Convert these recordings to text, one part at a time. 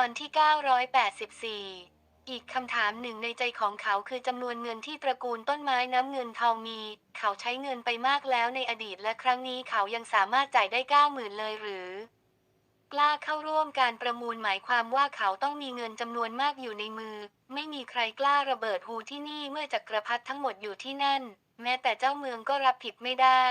ตอนที่ 984 อีกคำถามหนึ่งในใจของเขาคือจำนวนเงินที่ตระกูลต้นไม้น้ำเงินทองมี เขาใช้เงินไปมากแล้วในอดีตและครั้งนี้เขายังสามารถจ่ายได้ 90,000 เลยหรือ กล้าเข้าร่วมการประมูลหมายความว่าเขาต้องมีเงินจำนวนมากอยู่ในมือ ไม่มีใครกล้าระเบิดฮูที่นี่เมื่อจักรพรรดิทั้งหมดอยู่ที่นั่น แม้แต่เจ้าเมืองก็รับผิดไม่ได้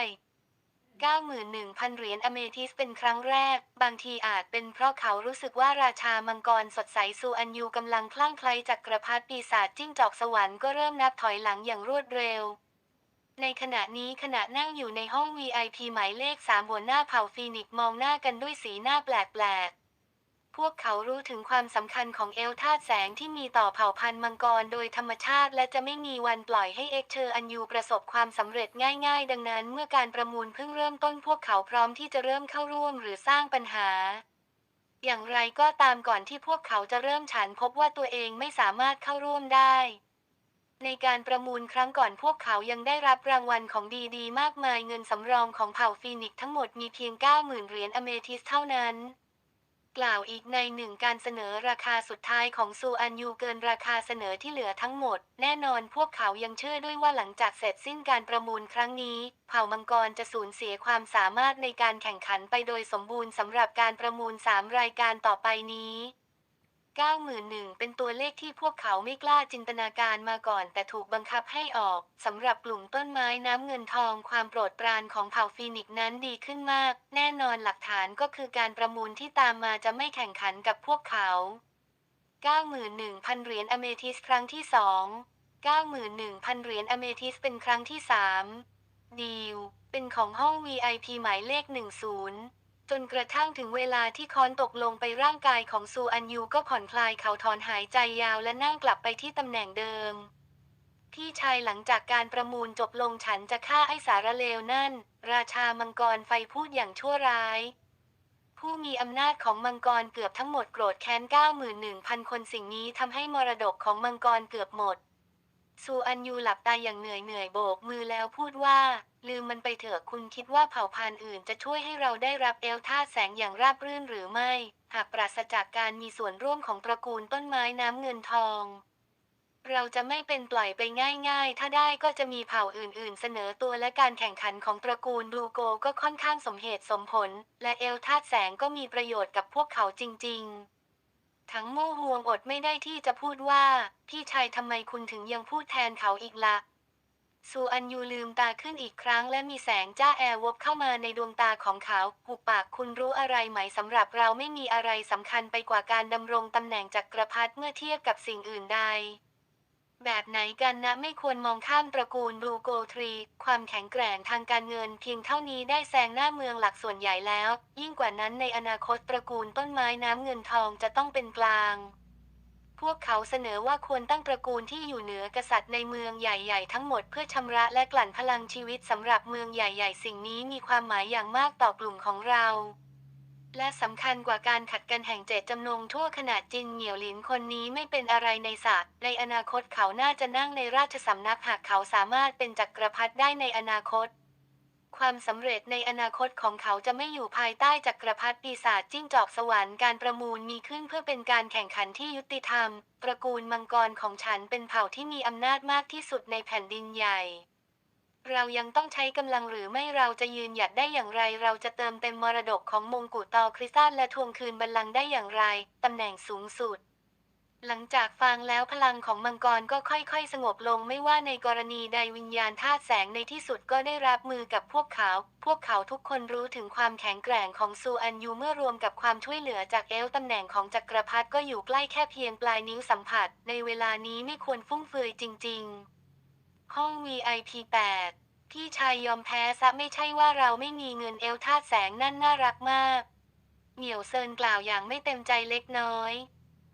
91,000 เหรียญอเมทิสเป็นครั้งแรก บางทีอาจเป็นเพราะเขารู้สึกว่าราชามังกรสดใสซูอันยูกำลังคลั่งไคล้จักรพรรดิปีศาจจิ้งจอกสวรรค์ก็เริ่มนับถอยหลังอย่างรวดเร็ว ในขณะนี้ขณะนั่งอยู่ในห้อง VIP หมายเลขสามหัวหน้าเผ่าฟีนิกมองหน้ากันด้วยสีหน้าแปลกๆ พวกเขารู้ถึงความสำคัญของเอลธาตุแสงที่มีต่อเผ่าพันธุ์มังกรโดยธรรมชาติ และจะไม่มีวันปล่อยให้เอ็กเชอร์อันยูประสบความสำเร็จง่าย ๆ ดังนั้น เมื่อการประมูลเพิ่งเริ่มต้นพวกเขาพร้อมที่จะเริ่มเข้าร่วมหรือสร้างปัญหา อย่างไรก็ตามก่อนที่พวกเขาจะเริ่มฉันพบว่าตัวเองไม่สามารถเข้าร่วมได้ ในการประมูลครั้งก่อนพวกเขายังได้รับรางวัลของดีๆ มากมายเงินสำรองของเผ่าฟีนิกซ์ทั้งหมดมีเพียง 90,000เหรียญอเมทิสเท่านั้น กล่าวอีกในหนึ่งการเสนอราคาสุดท้ายของซูอันยูเกินราคาเสนอที่เหลือทั้งหมด แน่นอนพวกเขายังเชื่อด้วยว่าหลังจากเสร็จสิ้นการประมูลครั้งนี้ เผ่ามังกรจะสูญเสียความสามารถในการแข่งขันไปโดยสมบูรณ์สำหรับการประมูล 3 รายการต่อไปนี้ 91,000เป็นตัวเลขที่พวกเขาไม่กล้าจินตนาการมาก่อน แต่ถูกบังคับให้ออกสำหรับกลุ่มต้นไม้น้ำเงินทองความโปรดปรานของเผ่าฟีนิกซ์นั้นดีขึ้นมาก แน่นอนหลักฐานก็คือการประมูลที่ตามมาจะไม่แข่งขันกับพวกเขา 91,000 เหรียญอเมทิสครั้งที่2 91,000 เหรียญอเมทิสเป็นครั้งที่3ดีลเป็นของห้อง VIP หมายเลข 10 จนกระทั่งถึงเวลาที่คอนตกลงไปร่างกายของซูอันยูก็ผ่อนคลายเขาถอนหายใจยาวและนั่งกลับไปที่ตำแหน่งเดิม พี่ชายหลังจากการประมูลจบลงฉันจะฆ่าไอ้สารเลวนั่น ราชามังกรไฟพูดอย่างชั่วร้าย ผู้มีอำนาจของมังกรเกือบทั้งหมดโกรธแค้น 91,000 คนสิ่งนี้ทำให้มรดกของมังกรเกือบหมด ซูอันยูหลับตาอย่างเหนื่อยเหนื่อยโบกมือแล้วพูดว่า ลืมมันไปเถอะคุณคิดว่าเผ่าพันธุ์อื่นจะช่วยให้เราได้รับเอลธาแสงอย่างราบรื่นหรือไม่ หากปราศจากการมีส่วนร่วมของตระกูลต้นไม้น้ำเงินทอง เราจะไม่เป็นปล่อยไปง่ายๆ ถ้าได้ก็จะมีเผ่าอื่นๆ เสนอตัวและการแข่งขันของตระกูลบลูโกก็ค่อนข้างสมเหตุสมผล และเอลธาแสงก็มีประโยชน์กับพวกเขาจริง ๆทั้งโม่ห่วงอดไม่ได้ที่จะพูดว่า พี่ชายทำไมคุณถึงยังพูดแทนเขาอีกล่ะ ซูอันยูลืมตาขึ้นอีกครั้งและมีแสงจ้าแอร์วบเข้ามาในดวงตาของเขาหุบปากคุณรู้อะไรไหมสำหรับเราไม่มีอะไรสำคัญไปกว่าการดำรงตำแหน่งจักรพรรดิเมื่อเทียบกับสิ่งอื่นใด แบบไหนกันนะไม่ควรมองข้ามตระกูลบลูโกทรี ความแข็งแกร่งทางการเงินเพียงเท่านี้ได้แซงหน้าเมืองหลักส่วนใหญ่แล้ว ยิ่งกว่านั้นในอนาคตตระกูลต้นไม้น้ำเงินทองจะต้องเป็นกลาง พวกเขาเสนอว่าควรตั้งตระกูลที่อยู่เหนือกษัตริย์ในเมืองใหญ่ ๆ ทั้งหมดเพื่อชำระและกลั่นพลังชีวิตสำหรับเมืองใหญ่ ๆ สิ่งนี้มีความหมายอย่างมากต่อกลุ่มของเรา และสำคัญกว่าการขัดกันแห่งเจตจำนงทั่วขณะจินเหนียวหลินคนนี้ไม่เป็นอะไรในศาสตร์ในอนาคตเขาน่าจะนั่งในราชสำนักหากเขาสามารถเป็นจักรพรรดิได้ในอนาคต ความสำเร็จในอนาคตของเขาจะไม่อยู่ภายใต้จักรพรรดิปีศาจจิ้งจอกสวรรค์การประมูลมีขึ้นเพื่อเป็นการแข่งขันที่ยุติธรรม ตระกูลมังกรของฉันเป็นเผ่าที่มีอำนาจมากที่สุดในแผ่นดินใหญ่ เรายังต้องใช้กำลังหรือไม่เราจะยืนหยัดได้อย่างไร เราจะเติมเต็มมรดกของมงกุฎตอคริสตัลและทวงคืนบัลลังก์ได้อย่างไรตำแหน่งสูงสุด หลังจากฟังแล้วพลังของมังกรก็ค่อยๆ สงบลงไม่ว่าในกรณีใดวิญญาณธาตุแสงในที่สุดก็ได้รับมือกับพวกเขา พวกเขาทุกคนรู้ถึงความแข็งแกร่งของซูอันยูเมื่อรวมกับความช่วยเหลือจากเอลตำแหน่งของจักรพรรดิก็อยู่ใกล้แค่เพียงปลายนิ้วสัมผัส ในเวลานี้ไม่ควรฟุ่มเฟือยจริง ๆ ห้อง VIP 8พี่ชายยอมแพ้ซะไม่ใช่ว่าเราไม่มีเงินเอลธาตุแสงนั่นน่ารักมาก เหมียวเซินกล่าวอย่างไม่เต็มใจเล็กน้อย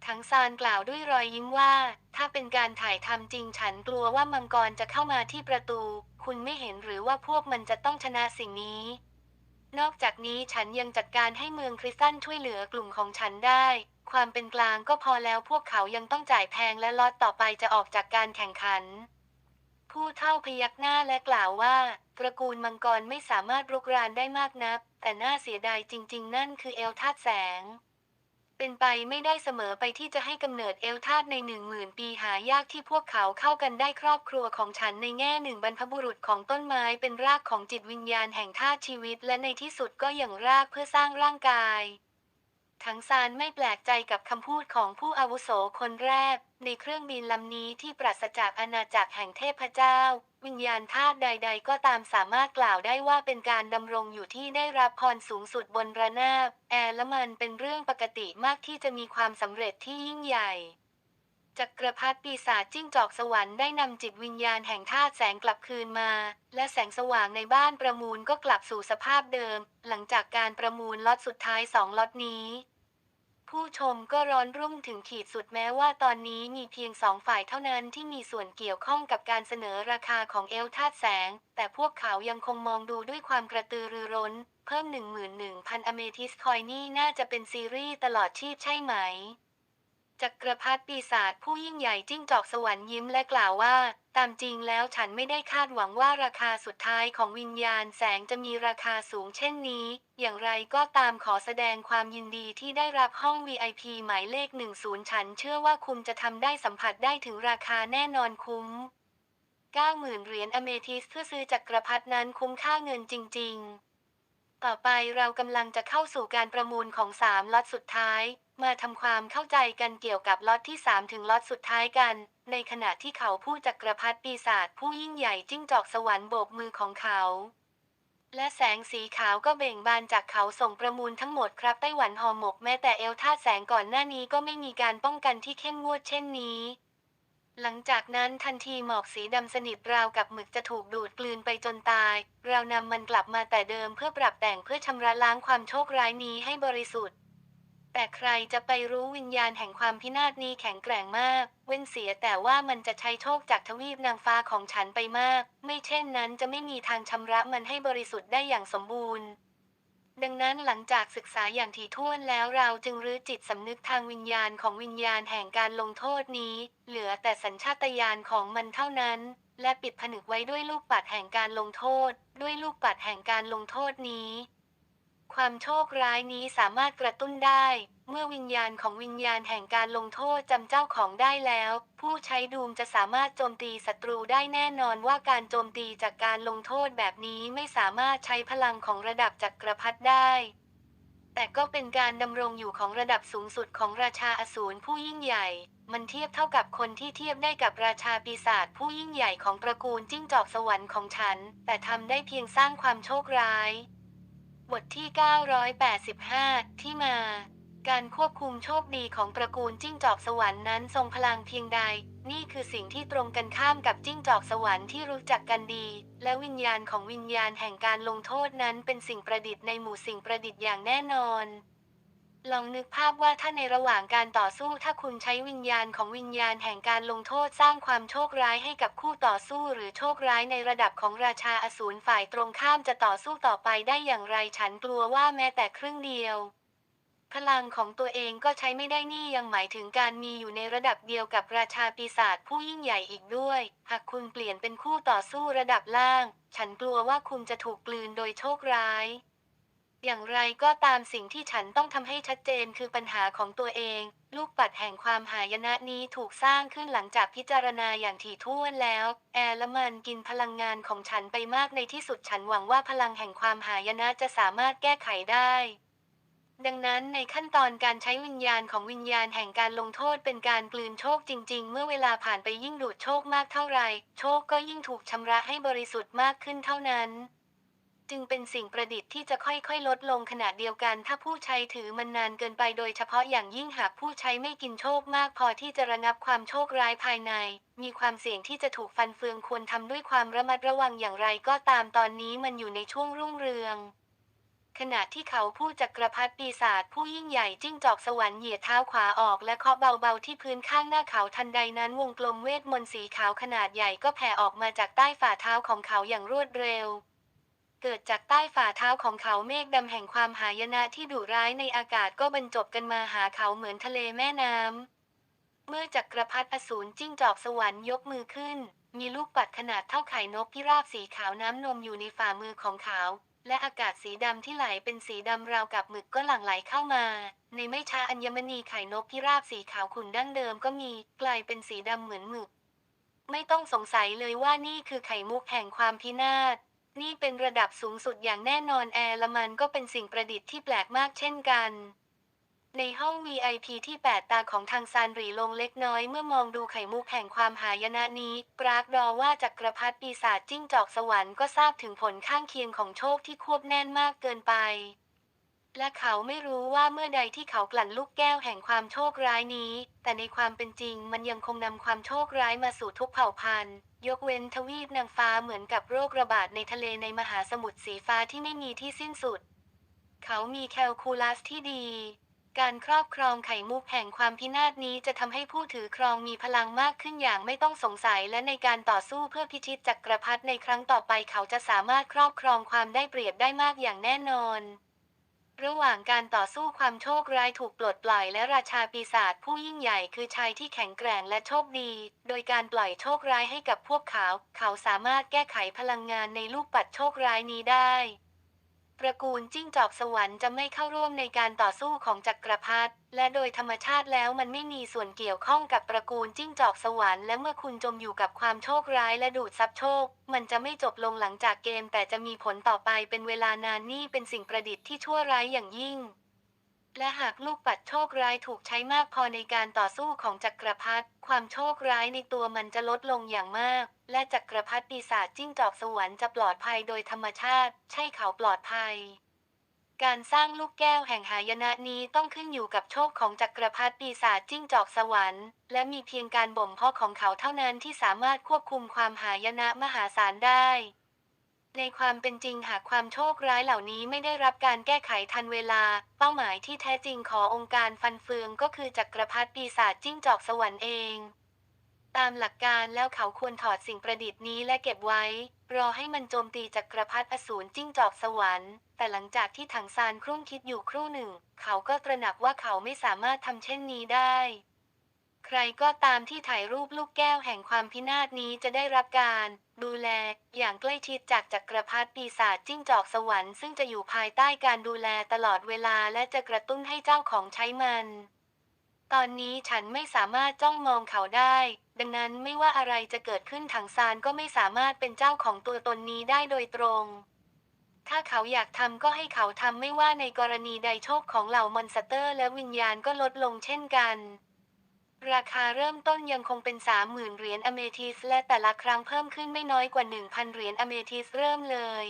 ทั้งซานกล่าวด้วยรอยยิ้มว่า ถ้าเป็นการถ่ายทำจริงฉันกลัวว่ามังกรจะเข้ามาที่ประตู คุณไม่เห็นหรือว่าพวกมันจะต้องชนะสิ่งนี้ นอกจากนี้ฉันยังจัดการให้เมืองคริสตันช่วยเหลือกลุ่มของฉันได้ ความเป็นกลางก็พอแล้วพวกเขายังต้องจ่ายแพงและลอตต่อไปจะออกจากการแข่งขัน ผู้เท่าพยักหน้าและกล่าวว่าตระกูลมังกรไม่สามารถรุกรานได้มากนัก แต่น่าเสียดายจริง ๆ นั่นคือเอลธาตแสง เป็นไปไม่ได้เสมอไปที่จะให้กำเนิดเอลธาตในหนึ่งหมื่นปีหายากที่พวกเขาเข้ากันได้ครอบครัวของฉันในแง่หนึ่งบรรพบุรุษของต้นไม้เป็นรากของจิตวิญญาณแห่งธาตุชีวิต และในที่สุดก็อย่างรากเพื่อสร้างร่างกายทั้งซานไม่แปลกใจกับคำพูดของผู้อาวุโสคนแรก ในเครื่องบินลำนี้ที่ปราศจากอาณาจักรแห่งเทพเจ้า วิญญาณธาตุใด ๆ ก็ตามสามารถกล่าวได้ว่าเป็นการดำรงอยู่ที่ได้รับพรสูงสุดบนระนาบ แอร์ละมันเป็นเรื่องปกติมากที่จะมีความสำเร็จที่ยิ่งใหญ่จักรพรรดิปีศาจจิ้งจอกสวรรค์ได้นำจิตวิญญาณแห่งธาตุแสงกลับคืนมา และแสงสว่างในบ้านประมูลก็กลับสู่สภาพเดิม หลังจากการประมูลล็อตสุดท้ายสองล็อตนี้ ผู้ชมก็ร้อนรุ่มถึงขีดสุดแม้ว่าตอนนี้มีเพียงสองฝ่ายเท่านั้นที่มีส่วนเกี่ยวข้องกับการเสนอราคาของเอลธาตุแสง แต่พวกเขายังคงมองดูด้วยความกระตือรือร้น เพิ่ม 11,000อเมทิสคอยนี่น่าจะเป็นซีรีส์ตลอดชีพใช่ไหม จักรพรรดิปีศาจผู้ยิ่งใหญ่จิ้งจอกสวรรค์ยิ้มและกล่าวว่า ตามจริงแล้วฉันไม่ได้คาดหวังว่าราคาสุดท้ายของวิญญาณแสงจะมีราคาสูงเช่นนี้ อย่างไรก็ตามขอแสดงความยินดีที่ได้รับห้อง VIP หมายเลข 10 ฉันเชื่อว่าคุณจะทำได้สัมผัสได้ถึงราคาแน่นอนคุ้ม 90,000 เหรียญอเมทิสเพื่อซื้อจักรพรรดินั้นคุ้มค่าเงินจริง ๆ ต่อไปเรากำลังจะเข้าสู่การประมูลของ3ล็อตสุดท้าย มาทำความเข้าใจกันเกี่ยวกับล็อตที่ 3 ถึงล็อตสุดท้ายกัน ในขณะที่เขาผู้จักรพรรดิปีศาจผู้ยิ่งใหญ่จิ้งจอกสวรรค์โบกมือของเขา และแสงสีขาวก็เบ่งบานจากเขาส่งประมูลทั้งหมดครับไต้หวันหอหมกแม้แต่เอลธาแสงก่อนหน้านี้ก็ไม่มีการป้องกันที่เข้มงวดเช่นนี้หลังจากนั้นทันทีหมอกสีดำสนิทราวกับหมึกจะถูกดูดกลืนไปจนตาย เรานำมันกลับมาแต่เดิมเพื่อปรับแต่งเพื่อชำระล้างความโชคร้ายนี้ให้บริสุทธิ์ แต่ใครจะไปรู้วิญญาณแห่งความพินาศนี้แข็งแกร่งมาก เว้นเสียแต่ว่ามันจะใช้โชคจากทวีปนางฟ้าของฉันไปมาก ไม่เช่นนั้นจะไม่มีทางชำระมันให้บริสุทธิ์ได้อย่างสมบูรณ์ ดังนั้นหลังจากศึกษาอย่างถี่ถ้วนแล้วเราจึงรื้อจิตสำนึกทางวิญญาณของวิญญาณแห่งการลงโทษนี้ เหลือแต่สัญชาตญาณของมันเท่านั้น และปิดผนึกไว้ด้วยลูกปัดแห่งการลงโทษ ด้วยลูกปัดแห่งการลงโทษนี้ ความโชคร้ายนี้สามารถกระตุ้นได้ เมื่อวิญญาณของวิญญาณแห่งการลงโทษจำเจ้าของได้แล้ว ผู้ใช้ดูมจะสามารถโจมตีศัตรูได้แน่นอนว่าการโจมตีจากการลงโทษแบบนี้ไม่สามารถใช้พลังของระดับจักรพรรดิได้แต่ก็เป็นการดำรงอยู่ของระดับสูงสุดของราชาอสูรผู้ยิ่งใหญ่ มันเทียบเท่ากับคนที่เทียบได้กับราชาปีศาจผู้ยิ่งใหญ่ของตระกูลจิ้งจอกสวรรค์ของฉัน แต่ทำได้เพียงสร้างความโชคร้าย บทที่ 985 ที่มา การควบคุมโชคดีของตระกูลจิ้งจอกสวรรค์นั้นทรงพลังเพียงใด นี่คือสิ่งที่ตรงกันข้ามกับจิ้งจอกสวรรค์ที่รู้จักกันดี และวิญญาณของวิญญาณแห่งการลงโทษนั้นเป็นสิ่งประดิษฐ์ในหมู่สิ่งประดิษฐ์อย่างแน่นอน ลองนึกภาพว่าถ้าในระหว่างการต่อสู้ถ้าคุณใช้วิญญาณของวิญญาณแห่งการลงโทษสร้างความโชคร้ายให้กับคู่ต่อสู้หรือโชคร้ายในระดับของราชาอสูรฝ่ายตรงข้ามจะต่อสู้ต่อไปได้อย่างไรฉันกลัวว่าแม้แต่ครึ่งเดียว พลังของตัวเองก็ใช้ไม่ได้นี่ยังหมายถึงการมีอยู่ในระดับเดียวกับราชาปีศาจผู้ยิ่งใหญ่อีกด้วย หากคุณเปลี่ยนเป็นคู่ต่อสู้ระดับล่าง ฉันกลัวว่าคุณจะถูกกลืนโดยโชคร้าย อย่างไรก็ตามสิ่งที่ฉันต้องทำให้ชัดเจนคือปัญหาของตัวเอง ลูกปัดแห่งความหายนะนี้ถูกสร้างขึ้นหลังจากพิจารณาอย่างถี่ถ้วนแล้ว แอร์ละมันกินพลังงานของฉันไปมากในที่สุดฉันหวังว่าพลังแห่งความหายนะจะสามารถแก้ไขได้ดังนั้นในขั้นตอนการใช้วิญญาณของวิญญาณแห่งการลงโทษเป็นการกลืนโชคจริง ๆ เมื่อเวลาผ่านไปยิ่งดูดโชคมากเท่าไหร่ โชคก็ยิ่งถูกชำระให้บริสุทธิ์มากขึ้นเท่านั้น จึงเป็นสิ่งประดิษฐ์ที่จะค่อยๆ ลดลงขณะเดียวกัน ถ้าผู้ใช้ถือมันนานเกินไปโดยเฉพาะอย่างยิ่งหากผู้ใช้ไม่กินโชคมากพอที่จะระงับความโชคร้ายภายใน มีความเสี่ยงที่จะถูกฟันเฟืองควรทำด้วยความระมัดระวังอย่างไรก็ตามตอนนี้มันอยู่ในช่วงรุ่งเรืองขณะที่เขาผู้จักรพรรดิปีศาจผู้ยิ่งใหญ่จิ้งจอกสวรรค์เหยียดเท้าขวาออกและเคาะเบาๆที่พื้นข้างหน้าเขาทันใดนั้นวงกลมเวทมนต์สีขาวขนาดใหญ่ก็แผ่ออกมาจากใต้ฝ่าเท้าของเขาอย่างรวดเร็ว เกิดจากใต้ฝ่าเท้าของเขาเมฆดำแห่งความหายนะที่ดุร้ายในอากาศก็บรรจบกันมาหาเขาเหมือนทะเลแม่น้ำ เมื่อจักรพรรดิอสูรจิ้งจอกสวรรค์ยกมือขึ้น มีลูกปัดขนาดเท่าไข่นกพิราบสีขาวน้ำนมอยู่ในฝ่ามือของเขา และอากาศสีดำที่ไหลเป็นสีดำราวกับหมึกก็หลั่งไหลเข้ามา ในไม่ช้าอัญมณีไข่นกพิราบสีขาวขุ่นดั้งเดิมก็มีกลายเป็นสีดำเหมือนหมึก ไม่ต้องสงสัยเลยว่านี่คือไข่มุกแห่งความพินาศ นี่เป็นระดับสูงสุดอย่างแน่นอนแอร์ละมันก็เป็นสิ่งประดิษฐ์ที่แปลกมากเช่นกัน ในห้อง VIP ที่แปดตาของทางซานรีลงเล็กน้อยเมื่อมองดูไข่มุกแห่งความหายนะนี้ ปรากดอว่าจักรพรรดิปีศาจจิ้งจอกสวรรค์ก็ทราบถึงผลข้างเคียงของโชคที่ควบแน่นมากเกินไป และเขาไม่รู้ว่าเมื่อใดที่เขากลั่นลูกแก้วแห่งความโชคร้ายนี้ แต่ในความเป็นจริงมันยังคงนำความโชคร้ายมาสู่ทุกเผ่าพันธุ์ ยกเว้นทวีปนางฟ้าเหมือนกับโรคระบาดในทะเลในมหาสมุทรสีฟ้าที่ไม่มีที่สิ้นสุด เขามีแคลคูลัสที่ดี การครอบครองไข่มุกแห่งความพินาศนี้จะทำให้ผู้ถือครองมีพลังมากขึ้นอย่างไม่ต้องสงสัยและในการต่อสู้เพื่อพิชิตจักรพรรดิในครั้งต่อไปเขาจะสามารถครอบครองความได้เปรียบได้มากอย่างแน่นอน ระหว่างการต่อสู้ความโชคร้ายถูกปลดปล่อยและราชาปีศาจผู้ยิ่งใหญ่คือชายที่แข็งแกร่งและโชคดี โดยการปล่อยโชคร้ายให้กับพวกเขา เขาสามารถแก้ไขพลังงานในลูกปัดโชคร้ายนี้ได้ ระกูลจิ้งจอกสวรรค์จะไม่เข้าร่วมในการต่อสู้ของจักรพรรดิและโดยธรรมชาติแล้วมันไม่มีส่วนเกี่ยวข้องกับตระกูลจิ้งจอกสวรรค์และเมื่อคุณจมอยู่กับความโชคร้ายและดูดซับโชค มันจะไม่จบลงหลังจากเกม แต่จะมีผลต่อไปเป็นเวลานานนี่เป็นสิ่งประดิษฐ์ที่ชั่วร้ายอย่างยิ่ง และหากลูกปัดโชคร้ายถูกใช้มากพอในการต่อสู้ของจักรพรรดิความโชคร้ายในตัวมันจะลดลงอย่างมาก และจักรพรรดิปีศาจจิ้งจอกสวรรค์จะปลอดภัยโดยธรรมชาติ ใช่เขาปลอดภัย การสร้างลูกแก้วแห่งหายนะนี้ต้องขึ้นอยู่กับโชคของจักรพรรดิปีศาจจิ้งจอกสวรรค์ และมีเพียงการบ่มเพาะของเขาเท่านั้นที่สามารถควบคุมความหายนะมหาศาลได้ ในความเป็นจริงหากความโชคร้ายเหล่านี้ไม่ได้รับการแก้ไขทันเวลา เป้าหมายที่แท้จริงขององค์การฟันเฟืองก็คือจักรพรรดิปีศาจจิ้งจอกสวรรค์เอง ตามหลักการแล้วเขาควรถอดสิ่งประดิษฐ์นี้และเก็บไว้ รอให้มันโจมตีจักกรพรรดิอสูรจิ้งจอกสวรรค์ แต่หลังจากที่ถังซานครุ่งคิดอยู่ครู่หนึ่ง เขาก็ตระหนักว่าเขาไม่สามารถทำเช่นนี้ได้ ใครก็ตามที่ถ่ายรูปลูกแก้วแห่งความพินาศนี้จะได้รับการ ดูแล อย่างใกล้ชิดจากจักรพรรดิปีศาจจิ้งจอกสวรรค์ซึ่งจะอยู่ภายใต้การดูแลตลอดเวลาและจะกระตุ้นให้เจ้าของใช้มัน ตอนนี้ฉันไม่สามารถจ้องมองเขาได้ ดังนั้นไม่ว่าอะไรจะเกิดขึ้นถังซานก็ไม่สามารถเป็นเจ้าของตัวตนนี้ได้โดยตรง ถ้าเขาอยากทำก็ให้เขาทำไม่ว่าในกรณีใดโชคของเหล่ามอนสเตอร์ และวิญญาณก็ลดลงเช่นกัน ราคาเริ่มต้นยังคงเป็น 30,000 เหรียญอเมทิส และแต่ละครั้งเพิ่มขึ้นไม่น้อยกว่า 1,000 เหรียญอเมทิสเริ่มเลย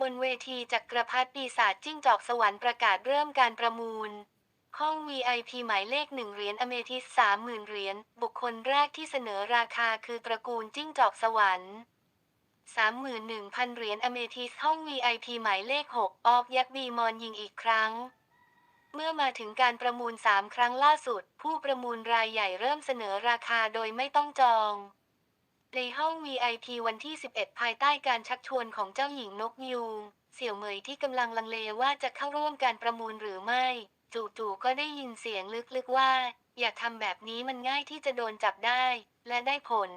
บนเวทีจักรพรรดิปีศาจจิ้งจอกสวรรค์ประกาศเริ่มการประมูล ห้อง VIP หมายเลขหนึ่งเหรียญอเมทิส30,000เหรียญ บุคคลแรกที่เสนอราคาคือตระกูลจิ้งจอกสวรรค์31,000 เหรียญอเมทิสห้อง VIP หมายเลข 6 ออกยักษ์บีมอนยิงอีกครั้ง เมื่อมาถึงการประมูล 3 ครั้งล่าสุด ผู้ประมูลรายใหญ่เริ่มเสนอราคาโดยไม่ต้องจอง ในห้อง VIP วันที่ 11 ภายใต้การชักชวนของเจ้าหญิงนกยูงเสี่ยวเหมยที่กำลังลังเลว่าจะเข้าร่วมการประมูลหรือไม่ จู่ๆก็ได้ยินเสียงลึกๆว่า อย่าทำแบบนี้มันง่ายที่จะโดนจับได้ และได้ผล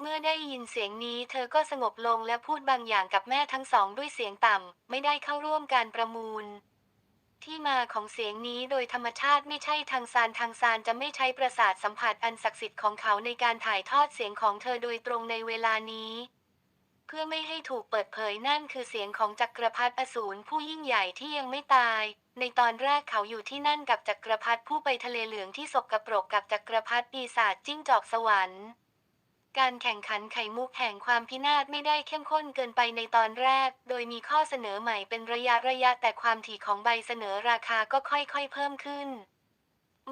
เมื่อได้ยินเสียงนี้เธอก็สงบลงและพูดบางอย่างกับแม่ทั้งสองด้วยเสียงต่ำ ไม่ได้เข้าร่วมการประมูล ที่มาของเสียงนี้โดยธรรมชาติไม่ใช่ทางซานทางซานจะไม่ใช้ประสาทสัมผัสอันศักดิ์สิทธิ์ของเขาในการถ่ายทอดเสียงของเธอโดยตรงในเวลานี้ พื่อไม่ให้ถูกเปิดเผยนั่นคือเสียงของจักรพรรดิอสูรผู้ยิ่งใหญ่ที่ยังไม่ตาย ในตอนแรกเขาอยู่ที่นั่นกับจักรพรรดิผู้ไปทะเลเหลืองที่สกปรกกับจักรพรรดิปีศาจจิ้งจอกสวรรค์ การแข่งขันไข่มุกแห่งความพินาศไม่ได้เข้มข้นเกินไปในตอนแรก โดยมีข้อเสนอใหม่เป็นระยะระยะแต่ความถี่ของใบเสนอราคาก็ค่อยๆเพิ่มขึ้น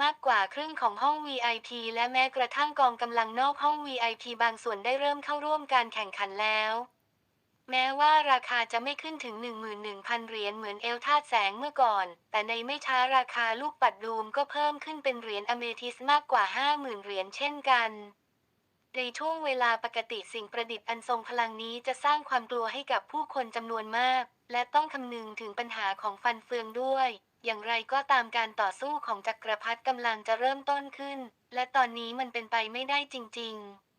มากกว่าครึ่งของห้อง VIP และแม้กระทั่งกองกำลังนอกห้อง VIP บางส่วนได้เริ่มเข้าร่วมการแข่งขันแล้ว แม้ว่าราคาจะไม่ขึ้นถึง 11,000 เหรียญเหมือนเอลธาแสงเมื่อก่อน แต่ในไม่ช้าราคาลูกปัดดูมก็เพิ่มขึ้นเป็นเหรียญอเมทิสมากกว่า 50,000 เหรียญเช่นกันในช่วงเวลาปกติสิ่งประดิษฐ์อันทรงพลังนี้จะสร้างความกลัวให้กับผู้คนจำนวนมาก และต้องคำนึงถึงปัญหาของฟันเฟืองด้วย อย่างไรก็ตามการต่อสู้ของจักรพรรดิกำลังจะเริ่มต้นขึ้น และตอนนี้มันเป็นไปไม่ได้จริง ๆ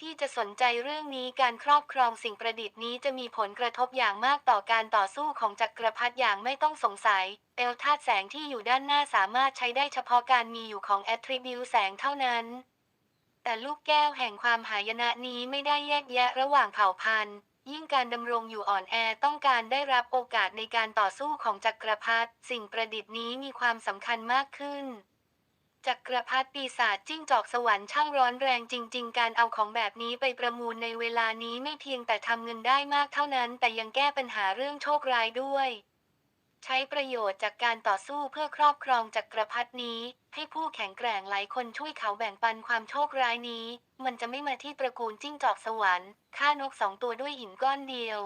ที่จะสนใจเรื่องนี้การครอบครองสิ่งประดิษฐ์นี้จะมีผลกระทบอย่างมากต่อการต่อสู้ของจักรพรรดิอย่างไม่ต้องสงสัย เอลธาตุแสงที่อยู่ด้านหน้าสามารถใช้ได้เฉพาะการมีอยู่ของแอตทริบิวแสงเท่านั้น แต่ลูกแก้วแห่งความหายนะนี้ไม่ได้แยกแยะระหว่างเผ่าพันธุ์ ยิ่งการดำรงอยู่อ่อนแอต้องการได้รับโอกาสในการต่อสู้ของจักรพรรดิสิ่งประดิษฐ์นี้มีความสำคัญมากขึ้น จักรพรรดิปีศาจจิ้งจอกสวรรค์ช่างร้อนแรงจริง ๆ การเอาของแบบนี้ไปประมูลในเวลานี้ไม่เพียงแต่ทำเงินได้มากเท่านั้น แต่ยังแก้ปัญหาเรื่องโชคร้ายด้วย ใช้ประโยชน์จากการต่อสู้เพื่อครอบครองจักรพรรดินี้ ให้ผู้แข็งแกร่งหลายคนช่วยเขาแบ่งปันความโชคร้ายนี้ มันจะไม่มาที่ตระกูลจิ้งจอกสวรรค์ฆ่านกสองตัวด้วยหินก้อนเดียว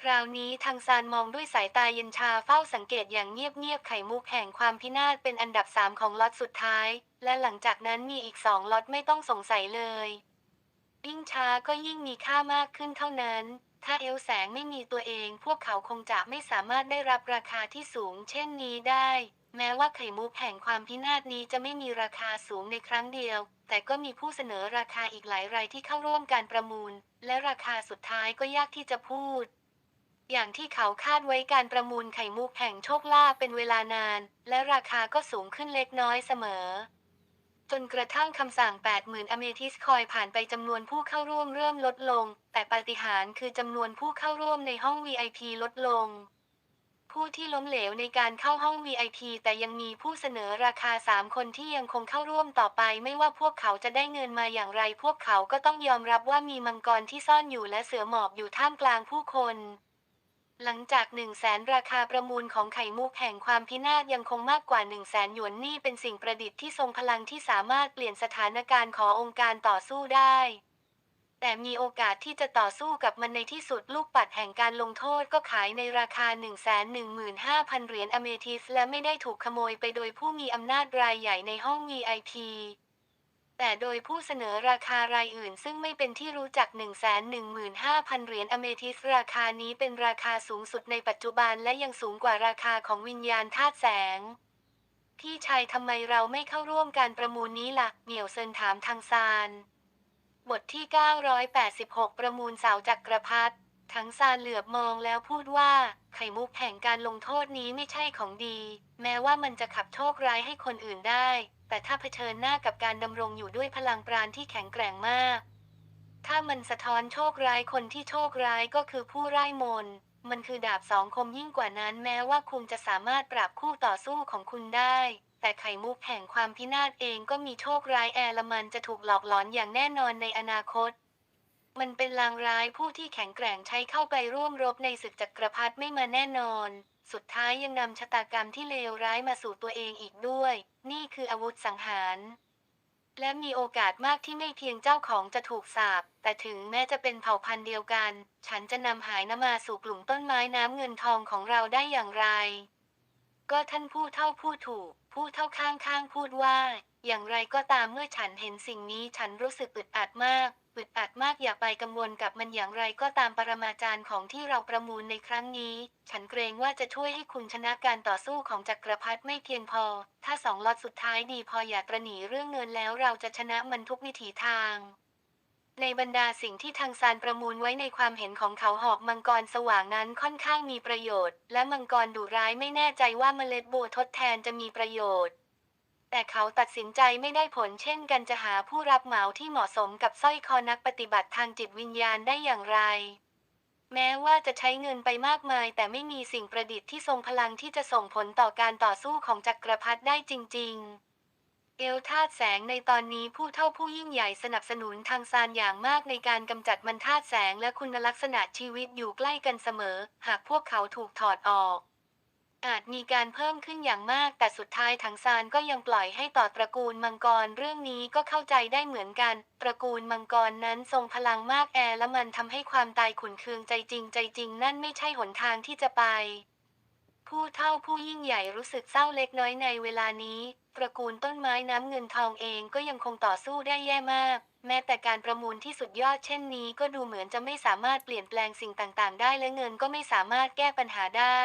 คราวนี้ทางซานมองด้วยสายตาเย็นชาเฝ้าสังเกตอย่างเงียบๆไข่มุกแห่งความพินาศเป็นอันดับสามของล็อตสุดท้าย และหลังจากนั้นมีอีกสองล็อตไม่ต้องสงสัยเลยยิ่งช้าก็ยิ่งมีค่ามากขึ้นเท่านั้น ถ้าเอลแสงไม่มีตัวเอง พวกเขาคงจะไม่สามารถได้รับราคาที่สูง เช่นนี้ได้ แม้ว่าไข่มุกแห่งความพินาศนี้จะไม่มีราคาสูงในครั้งเดียว แต่ก็มีผู้เสนอราคาอีกหลายรายที่เข้าร่วมการประมูล และราคาสุดท้ายก็ยากที่จะพูด อย่างที่เขาคาดไว้การประมูลไข่มุกแห่งโชคลาภเป็นเวลานาน และราคาก็สูงขึ้นเล็กน้อยเสมอ จนกระทั่งคำสั่ง 80,000อเมทิสคอยผ่านไปจำนวนผู้เข้าร่วมเริ่มลดลง แต่ปาฏิหาริย์คือจำนวนผู้เข้าร่วมในห้อง VIP ลดลง ผู้ที่ล้มเหลวในการเข้าห้อง VIP แต่ยังมีผู้เสนอราคา 3 คนที่ยังคงเข้าร่วมต่อไป ไม่ว่าพวกเขาจะได้เงินมาอย่างไร พวกเขาก็ต้องยอมรับว่ามีมังกรที่ซ่อนอยู่และเสือหมอบอยู่ท่ามกลางผู้คน หลังจาก1 0 0 0 0แสนราคาประมูลของไข่มุกแห่งความพินาศยังคงมากกว่า 1 0 0 0 0แสนหยวนนี่เป็นสิ่งประดิษฐ์ที่ทรงพลังที่สามารถเปลี่ยนสถานการณ์ขององค์การต่อสู้ได้ แต่มีโอกาสที่จะต่อสู้กับมันในที่สุดลูกปัดแห่งการลงโทษก็ขายในราคา 115,000เหรียญอเมทิสและไม่ได้ถูกขโมยไปโดยผู้มีอำนาจรายใหญ่ในห้อง VIP แต่โดยผู้เสนอราคารายอื่นซึ่งไม่เป็นที่รู้จัก 115,000 เหรียญอเมทิสราคานี้เป็นราคาสูงสุดในปัจจุบันและยังสูงกว่าราคาของวิญญาณธาตุแสง พี่ชายทำไมเราไม่เข้าร่วมการประมูลนี้ละ่ะ เหมียวเซินถามทางซานบทที่ 986 ประมูลเสาจักรพรรดิทั้งซานเหลือบมองแล้วพูดว่า ไข่มุกแห่งการลงโทษนี้ไม่ใช่ของดี แม้ว่ามันจะขับโชคร้ายให้คนอื่นได้ แต่ถ้าเผชิญหน้ากับการดำรงอยู่ด้วยพลังปราณที่แข็งแกร่งมาก ถ้ามันสะท้อนโชคร้ายคนที่โชคร้ายก็คือผู้ไร้มน มันคือดาบสองคมยิ่งกว่านั้นแม้ว่าคุณจะสามารถปราบคู่ต่อสู้ของคุณได้ แต่ไข่มุกแห่งความพินาศเองก็มีโชคร้ายแอลมันจะถูกหลอกหลอนอย่างแน่นอนในอนาคตมันเป็นลางร้ายผู้ที่แข็งแกร่งใช้เข้าไปร่วมรบในศึกจักรพรรดิไม่มาแน่นอน สุดท้ายยังนำชะตากรรมที่เลวร้ายมาสู่ตัวเองอีกด้วย นี่คืออาวุธสังหาร และมีโอกาสมากที่ไม่เพียงเจ้าของจะถูกสาปแต่ถึงแม้จะเป็นเผ่าพันธุ์เดียวกัน ฉันจะนำหายนมาสู่กลุ่มต้นไม้น้ำเงินทองของเราได้อย่างไร ก็ท่านผู้เท่าผู้ถูก ผู้เท่าข้างข้างพูดว่า อย่างไรก็ตามเมื่อฉันเห็นสิ่งนี้ฉันรู้สึกอึดอัดมาก อึดอัดมากอย่าไปกังวลกับมันอย่างไรก็ตามปรมาจารย์ของที่เราประมูลในครั้งนี้ ฉันเกรงว่าจะช่วยให้คุณชนะการต่อสู้ของจักรพรรดิไม่เพียงพอ ถ้าสองล็อตสุดท้ายดีพออย่าตระหนีเรื่องเงินแล้วเราจะชนะมันทุกวิถีทาง ในบรรดาสิ่งที่ทางซานประมูลไว้ในความเห็นของเขาหอกมังกรสว่างนั้นค่อนข้างมีประโยชน์ และมังกรดุร้ายไม่แน่ใจว่าเมล็ดบัวทดแทนจะมีประโยชน์ แต่เขาตัดสินใจไม่ได้ผลเช่นกันจะหาผู้รับเหมาที่เหมาะสมกับสร้อยคอนักปฏิบัติทางจิตวิญญาณได้อย่างไร แม้ว่าจะใช้เงินไปมากมาย แต่ไม่มีสิ่งประดิษฐ์ที่ทรงพลังที่จะส่งผลต่อการต่อสู้ของจักรพรรดิได้จริง ๆเอลธาตุแสงในตอนนี้ผู้เท่าผู้ยิ่งใหญ่สนับสนุนทางซานอย่างมากในการกำจัดมันธาตุแสงและคุณลักษณะชีวิตอยู่ใกล้กันเสมอ หากพวกเขาถูกถอดออก อาจมีการเพิ่มขึ้นอย่างมาก แต่สุดท้ายทางซานก็ยังปล่อยให้ต่อตระกูลมังกรเรื่องนี้ก็เข้าใจได้เหมือนกัน ตระกูลมังกรนั้นทรงพลังมากแอและมันทำให้ความตายขุนเคืองใจจริงใจจริงนั่นไม่ใช่หนทางที่จะไป ผู้เท่าผู้ยิ่งใหญ่รู้สึกเศร้าเล็กน้อยในเวลานี้ ตระกูลต้นไม้น้ำเงินทองเองก็ยังคงต่อสู้ได้แย่มากแม้แต่การประมูลที่สุดยอดเช่นนี้ก็ดูเหมือนจะไม่สามารถเปลี่ยนแปลงสิ่งต่างๆ ได้และเงินก็ไม่สามารถแก้ปัญหาได้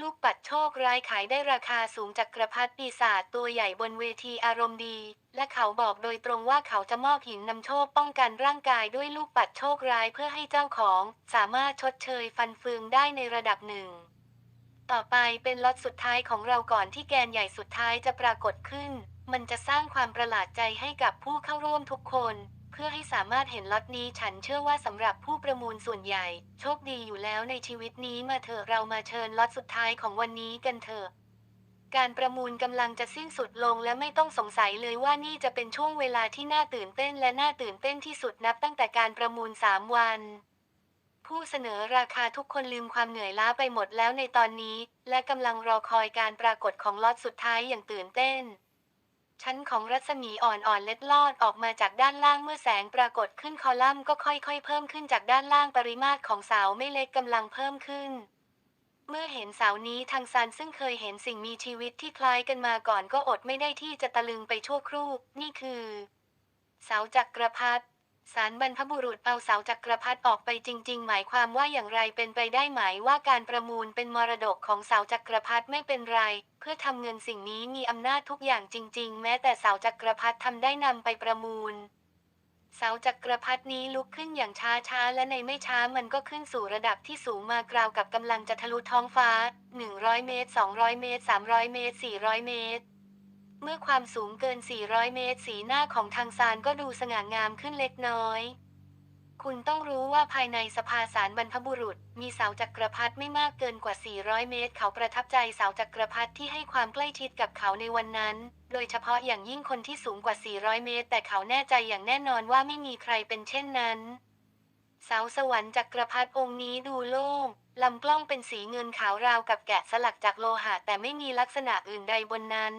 ลูกปัดโชคร้ายขายได้ราคาสูงจากกระพัดปีศาจตัวใหญ่บนเวทีอารมณ์ดี และเขาบอกโดยตรงว่าเขาจะมอบหินนำโชคป้องกันร่างกายด้วยลูกปัดโชคร้ายเพื่อให้เจ้าของ สามารถชดเชยฟันเฟืองได้ในระดับหนึ่ง ต่อไปเป็นล็อตสุดท้ายของเราก่อนที่แกนใหญ่สุดท้ายจะปรากฏขึ้น มันจะสร้างความประหลาดใจให้กับผู้เข้าร่วมทุกคน เพื่อให้สามารถเห็นล็อตนี้ฉันเชื่อว่าสำหรับผู้ประมูลส่วนใหญ่ โชคดีอยู่แล้วในชีวิตนี้มาเถอะเรามาเชิญล็อตสุดท้ายของวันนี้กันเถอะการประมูลกำลังจะสิ้นสุดลงและไม่ต้องสงสัยเลยว่านี่จะเป็นช่วงเวลาที่น่าตื่นเต้นและน่าตื่นเต้นที่สุดนับตั้งแต่การประมูล 3 วัน ผู้เสนอราคาทุกคนลืมความเหนื่อยล้าไปหมดแล้วในตอนนี้ และกำลังรอคอยการปรากฏของล็อตสุดท้ายอย่างตื่นเต้น ชั้นของรัศมีอ่อนๆเล็ดลอดออกมาจากด้านล่างเมื่อแสงปรากฏขึ้นคอลัมน์ก็ค่อยๆ เพิ่มขึ้นจากด้านล่างปริมาตรของเสาไม่เล็กกำลังเพิ่มขึ้น เมื่อเห็นเสานี้ทางซานซึ่งเคยเห็นสิ่งมีชีวิตที่คล้ายกันมาก่อนก็อดไม่ได้ที่จะตะลึงไปชั่วครู่ นี่คือ เสาจักรพรรดิ สารบรรพบุรุษเอาเสาจักรพรรดิออกไปจริง ๆ หมายความว่าอย่างไรเป็นไปได้ไหมว่าการประมูลเป็นมรดกของเสาจักรพรรดิไม่เป็นไร เพื่อทำเงินสิ่งนี้มีอำนาจทุกอย่างจริง ๆ แม้แต่เสาจักรพรรดิทำได้นำไปประมูล เสาจักรพรรดินี้ลุกขึ้นอย่างช้าๆและในไม่ช้ามันก็ขึ้นสู่ระดับที่สูงมากราวกับกำลังจะทะลุท้องฟ้า 100 เมตร 200 เมตร 300 เมตร 400 เมตร เมื่อความสูงเกิน 400 เมตร สีหน้าของทางซานก็ดูสง่างามขึ้นเล็กน้อย คุณต้องรู้ว่าภายในสภาสารบรรพบุรุษ มีเสาจักรพรรดิไม่มากเกินกว่า 400 เมตร เขาประทับใจเสาจักรพรรดิที่ให้ความใกล้ชิดกับเขาในวันนั้น โดยเฉพาะอย่างยิ่งคนที่สูงกว่า 400 เมตร แต่เขาแน่ใจอย่างแน่นอนว่าไม่มีใครเป็นเช่นนั้น เสาสวรรค์จักรพรรดิองค์นี้ดูโล่งลำกล้องเป็นสีเงินขาวราวกับแกะสลักจากโลหะแต่ไม่มีลักษณะอื่นใดบนนั้น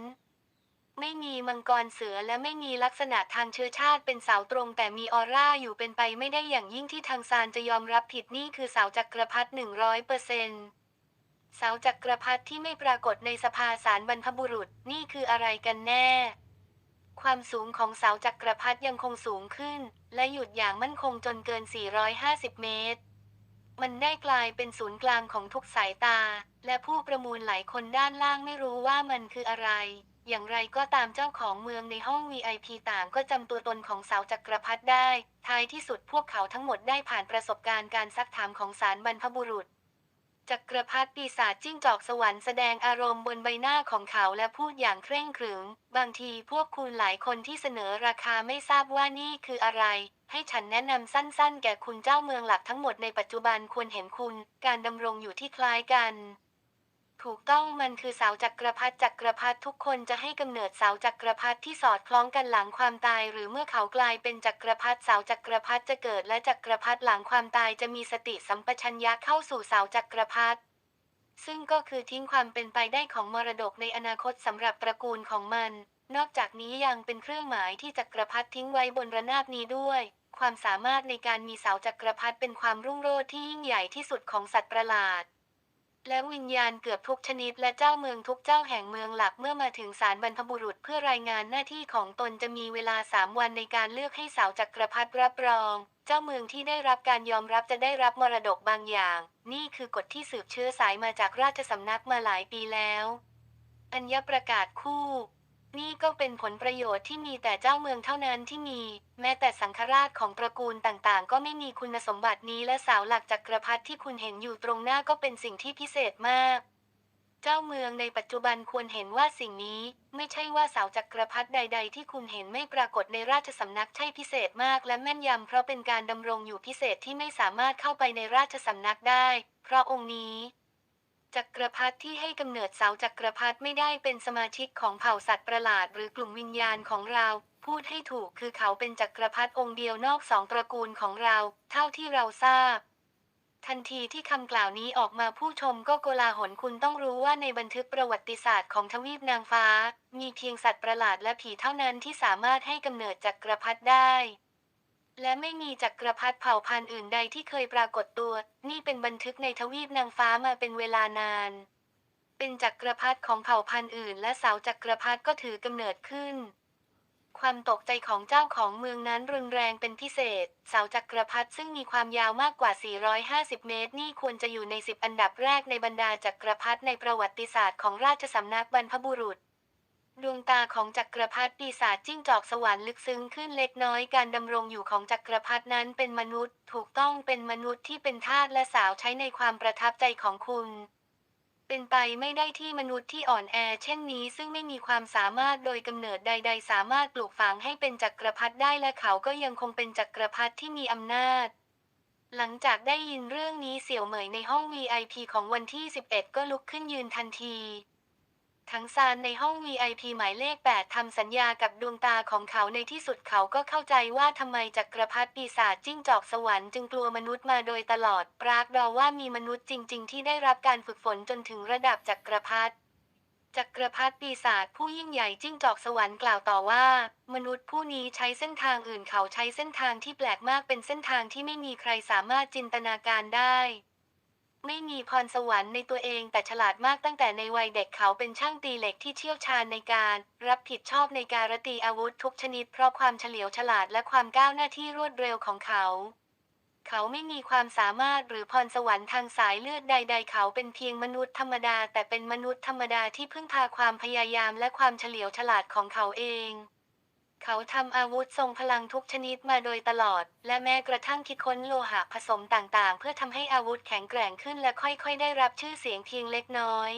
ไม่มีมังกรเสือและไม่มีลักษณะทางเชื้อชาติเป็นสาวตรง แต่มีออร่าอยู่เป็นไปไม่ได้อย่างยิ่งที่ทางซานจะยอมรับผิดนี่คือสาวจักรพรรดิหนึ่งร้อยเปอร์เซนต์สาวจักรพรรดิที่ไม่ปรากฏในสภาสารบรรพบุรุษนี่คืออะไรกันแน่ ความสูงของเสาจักรพรรดิยังคงสูงขึ้น และหยุดอย่างมั่นคงจนเกิน 450 เมตร มันได้กลายเป็นศูนย์กลางของทุกสายตา และผู้ประมูลหลายคนด้านล่างไม่รู้ว่ามันคืออะไร อย่างไรก็ตามเจ้าของเมืองในห้อง VIP ต่างก็จำตัวตนของสาวจักรพรรดิได้ ท้ายที่สุดพวกเขาทั้งหมดได้ผ่านประสบการณ์การซักถามของสารบรรพบุรุษ จักรพรรดิปีศาจจิ้งจอกสวรรค์แสดงอารมณ์บนใบหน้าของเขาและพูดอย่างเคร่งขรึม บางทีพวกคุณหลายคนที่เสนอราคาไม่ทราบว่านี่คืออะไร ให้ฉันแนะนำสั้นๆ แก่คุณเจ้าเมืองหลักทั้งหมดในปัจจุบันควรเห็นคุณ การดำรงอยู่ที่คล้ายกัน ถูกต้องมันคือเสาจักรพรรดิจักรพรรดิทุกคนจะให้กำเนิดเสาจักรพรรดิที่สอดคล้องกันหลังความตาย หรือเมื่อเขากลายเป็นจักรพรรดิเสาจักรพรรดิจะเกิดและจักรพรรดิหลังความตายจะมีสติสัมปชัญญะเข้าสู่เสาจักรพรรดิซึ่งก็คือทิ้งความเป็นไปได้ของมรดกในอนาคตสำหรับตระกูลของมัน นอกจากนี้ยังเป็นเครื่องหมายที่จักรพรรดิทิ้งไว้บนระนาบนี้ด้วย ความสามารถในการมีเสาจักรพรรดิเป็นความรุ่งโรจน์ที่ยิ่งใหญ่ที่สุดของสัตว์ประหลาด และวิญญาณเกือบทุกชนิดและเจ้าเมืองทุกเจ้าแห่งเมืองหลักเมื่อมาถึงศาลบรรพบุรุษเพื่อรายงานหน้าที่ของตนจะมีเวลาสามวันในการเลือกให้สาวจักรพรรดิรับรอง เจ้าเมืองที่ได้รับการยอมรับจะได้รับมรดกบางอย่าง นี่คือกฎที่สืบเชื้อสายมาจากราชสำนักมาหลายปีแล้ว อัญญประกาศคู่ นี่ก็เป็นผลประโยชน์ที่มีแต่เจ้าเมืองเท่านั้นที่มี แม้แต่สังฆราชของตระกูลต่างๆ ก็ไม่มีคุณสมบัตินี้และสาวหลักจักรพรรดิที่คุณเห็นอยู่ตรงหน้าก็เป็นสิ่งที่พิเศษมาก เจ้าเมืองในปัจจุบันควรเห็นว่าสิ่งนี้ ไม่ใช่ว่าสาวจักรพรรดิใด ๆ ที่คุณเห็นไม่ปรากฏในราชสำนักใช่พิเศษมาก และแม่นยำเพราะเป็นการดำรงอยู่พิเศษที่ไม่สามารถเข้าไปในราชสำนักได้ เพราะองค์นี้ จักรพรรดิที่ให้กำเนิดเสาจักรพรรดิไม่ได้เป็นสมาชิกของเผ่าสัตว์ประหลาดหรือกลุ่มวิญญาณของเรา พูดให้ถูกคือเขาเป็นจักรพรรดิองค์เดียวนอกสองตระกูลของเรา เท่าที่เราทราบ ทันทีที่คำกล่าวนี้ออกมาผู้ชมก็โกลาหลคุณต้องรู้ว่าในบันทึกประวัติศาสตร์ของทวีปนางฟ้า มีเพียงสัตว์ประหลาดและผีเท่านั้นที่สามารถให้กำเนิดจักรพรรดิได้ และไม่มีจักรพรรดิเผ่าพันธุ์อื่นใดที่เคยปรากฏตัว นี่เป็นบันทึกในทวีปนางฟ้ามาเป็นเวลานาน เป็นจักรพรรดิของเผ่าพันธุ์อื่น และเสาจักรพรรดิก็ถือกำเนิดขึ้น ความตกใจของเจ้าของเมืองนั้นรุนแรงเป็นพิเศษเสาจักรพรรดิซึ่งมีความยาวมากกว่า 450 เมตร นี่ควรจะอยู่ใน 10 อันดับแรกในบรรดาจักรพรรดิในประวัติศาสตร์ของราชสำนักบรรพบุรุษ ดวงตาของจักรพรรดิปีศาจจิ้งจอกสวรรค์ลึกซึ้งขึ้นเล็กน้อยการดำรงอยู่ของจักรพรรดินั้นเป็นมนุษย์ ถูกต้องเป็นมนุษย์ที่เป็นทาสและสาวใช้ในความประทับใจของคุณ เป็นไปไม่ได้ที่มนุษย์ที่อ่อนแอ เช่นนี้ซึ่งไม่มีความสามารถโดยกำเนิดใด ๆ สามารถปลูกฝังให้เป็นจักรพรรดิได้และเขาก็ยังคงเป็นจักรพรรดิที่มีอำนาจหลังจากได้ยินเรื่องนี้เสี่ยวเหมยในห้อง VIP ของวันที่ 11 ก็ลุกขึ้นยืนทันที ทั้งซานในห้อง VIP หมายเลข 8 ทำสัญญากับดวงตาของเขาในที่สุดเขาก็เข้าใจว่าทำไมจักรพรรดิปีศาจจิ้งจอกสวรรค์จึงกลัวมนุษย์มาโดยตลอด ปรากฏว่ามีมนุษย์จริง ๆ ที่ได้รับการฝึกฝนจนถึงระดับจักรพรรดิจักรพรรดิปีศาจผู้ยิ่งใหญ่จิ้งจอกสวรรค์กล่าวต่อว่า มนุษย์ผู้นี้ใช้เส้นทางอื่นเขาใช้เส้นทางที่แปลกมากเป็นเส้นทางที่ไม่มีใครสามารถจินตนาการได้ ไม่มีพรสวรรค์ในตัวเองแต่ฉลาดมากตั้งแต่ในวัยเด็กเขาเป็นช่างตีเหล็กที่เชี่ยวชาญในการ รับผิดชอบในการรตีอาวุธทุกชนิดเพราะความเฉลียวฉลาดและความก้าวหน้าที่รวดเร็วของเขา เขาไม่มีความสามารถหรือพรสวรรค์ทางสายเลือดใด ๆ เขาเป็นเพียงมนุษย์ธรรมดา แต่เป็นมนุษย์ธรรมดาที่พึ่งพาความพยายามและความเฉลียวฉลาดของเขาเอง เขาทำอาวุธทรงพลังทุกชนิดมาโดยตลอด และแม้กระทั่งคิดค้นโลหะผสมต่างๆ เพื่อทำให้อาวุธแข็งแกร่งขึ้นและค่อยๆ ได้รับชื่อเสียงเพียงเล็กน้อย